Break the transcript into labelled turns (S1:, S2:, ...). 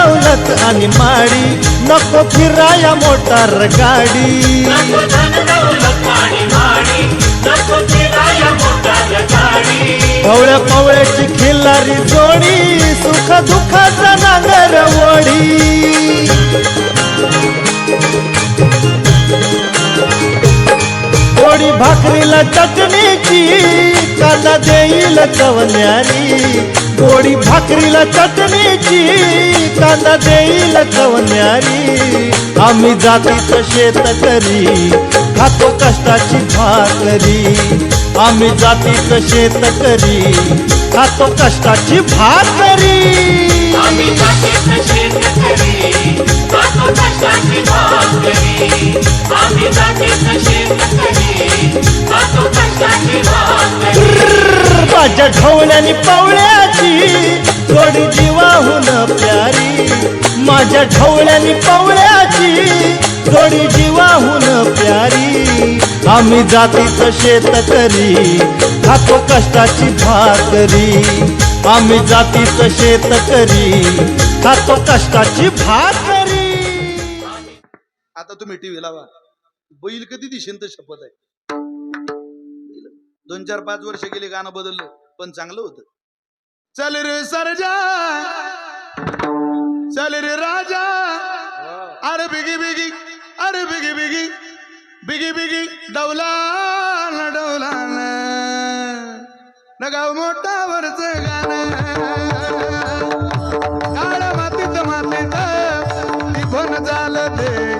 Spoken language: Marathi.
S1: दौलत आणि माडी. नको फिराया मोटार गाडी. पवळ्या पवळ्याची खिल्लारी जोडी सुख दुखाचा नांगर ओढी थोडी भाकरीला चटणीची कांदा देईल कवन्यारी गोडी भाकरीला चटणीची कांदा देईल कवन्यारी. आम्ही जातीचं शेतकरी खातो कष्टाची भाकरी. आम्ही जातीचं शेतकरी खातो कष्टाची भाकरी.
S2: आम्ही जातीचं शेतकरी खातो कष्टाची भाकरी. आम्ही जातीचं शेतकरी खातो कष्टाची भाकरी.
S1: माझ्या ढवळ्यानी पवळ्याची माझ्या ढवळ्यानी पवळ्याची थोडी जीवाहून प्यारी. आम्ही जातीचं शेतकरी खातो कष्टाची भाकरी. आम्ही जातीचं शेतकरी खातो कष्टाची भाकरी.
S3: आता तुम्ही टीव्ही लावा. बैल कधी दिशेन तर शपथ आहे. दोन चार पाच वर्ष गेले गाणं बदललं पण चांगलं होतं. चल रे सरजा. चल रे राजा. अरे बिगी बिगी अरे बिगी बिगी बिगी बिगी डौला डौला नगाव मोठावरच गाणं. काळ्या मातीत मातीत निघून झालं ते